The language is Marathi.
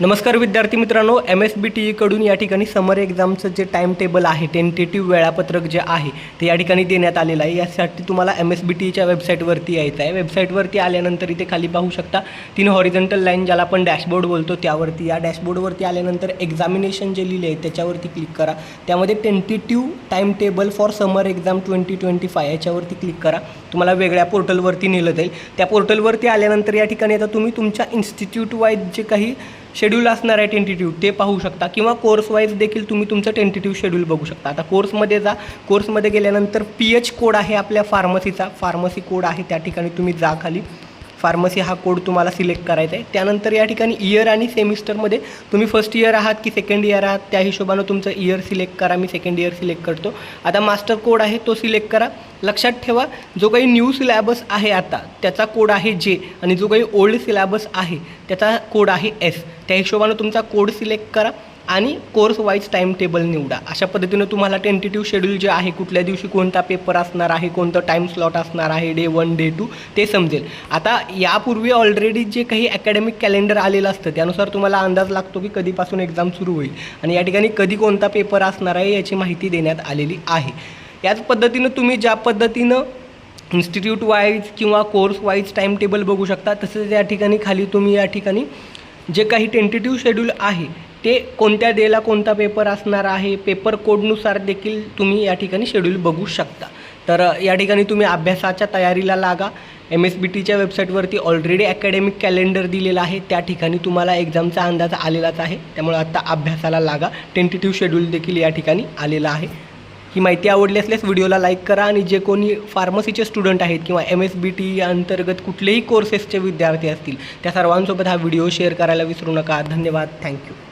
नमस्कार विद्यार्थी मित्रांनो एम एस बी टी ईकडून या ठिकाणी समर एक्झामचं जे टाईम टेबल आहे टेंटेटिव्ह वेळापत्रक जे आहे ते या ठिकाणी देण्यात आलेलं आहे. यासाठी तुम्हाला एम एस बी टीच्या वेबसाईटवरती यायचं आहे. वेबसाईटवरती आल्यानंतर इथे खाली पाहू शकता तीन हॉरिझंटल लाईन ज्याला आपण डॅशबोर्ड बोलतो त्यावरती या डॅशबोर्डवरती आल्यानंतर एक्झामिनेशन जे लिहिले आहे त्याच्यावरती क्लिक करा. त्यामध्ये tentative time table for summer exam twenty twenty five याच्यावरती क्लिक करा. तुम्हाला वेगळ्या पोर्टलवरती नेलं जाईल. त्या पोर्टलवरती आल्यानंतर या ठिकाणी आता तुम्ही तुमच्या इन्स्टिट्यूट वाईज जे काही शेड्यूल असणार आहे टेंटेटिव्ह ते पाहू शकता. किंवा कोर्स वाईज देखील तुम्ही तुमचं टेंटेटिव्ह शेड्यूल बघू शकता. आता कोर्समध्ये जा कोर्समध्ये गेल्यानंतर पी एच कोड आहे आपल्या फार्मसीचा फार्मसी कोड आहे त्या ठिकाणी तुम्ही जा खाली. फार्मसी हा कोड तुम्हाला सिलेक्ट करायचा आहे. त्यानंतर या ठिकाणी इयर आणि सेमिस्टरमध्ये तुम्ही फर्स्ट इयर आहात की सेकंड इयर आहात त्या हिशोबानं तुमचं इयर सिलेक्ट करा. मी सेकंड इयर सिलेक्ट करतो. आता मास्टर कोड आहे तो सिलेक्ट करा. लक्षात ठेवा जो काही न्यू सिलॅबस आहे आता त्याचा कोड आहे जे आणि जो काही ओल्ड सिलॅबस आहे त्याचा कोड आहे एस त्या हिशोबानं तुमचा कोड सिलेक्ट करा आणि कोर्स वाईज टाईम टेबल निवडा. अशा पद्धतीनं तुम्हाला टेंटेटिव्ह शेड्यूल जे आहे कुठल्या दिवशी कोणता पेपर असणार आहे कोणतं टाईम स्लॉट असणार आहे डे वन डे टू ते समजेल. आता यापूर्वी ऑलरेडी जे काही अकॅडमिक कॅलेंडर आलेलं असतं त्यानुसार तुम्हाला अंदाज लागतो की कधीपासून एक्झाम सुरू होईल. आणि या ठिकाणी कधी कोणता पेपर असणार आहे याची माहिती देण्यात आलेली आहे. याच पद्धतीनं तुम्ही ज्या पद्धतीनं इन्स्टिट्यूट वाईज किंवा कोर्स वाईज टाईम टेबल बघू शकता तसेच या ठिकाणी खाली तुम्ही या ठिकाणी जे काही टेंटेटिव्ह शेड्यूल आहे ते कोणत्या डेला कोणता पेपर असणार आहे पेपर कोडनुसार देखील तुम्ही या ठिकाणी शेड्यूल बघू शकता. तर या ठिकाणी तुम्ही अभ्यासाच्या तयारीला लागा. एम एस बी टीच्या वेबसाईटवरती ऑलरेडी अकॅडमिक कॅलेंडर दिलेला आहे. त्या ठिकाणी तुम्हाला एक्झामचा अंदाज आलेलाच आहे. त्यामुळे आत्ता अभ्यासाला लागा. टेंटेटिव्ह शेड्यूल देखील या ठिकाणी आलेला आहे. ही माहिती आवडली असल्यास व्हिडिओला लाईक करा आणि जे कोणी फार्मसीचे स्टुडंट आहेत किंवा एम एस बी टी अंतर्गत कुठलेही कोर्सेसचे विद्यार्थी असतील त्या सर्वांसोबत हा व्हिडिओ शेअर करायला विसरू नका. धन्यवाद. थँक्यू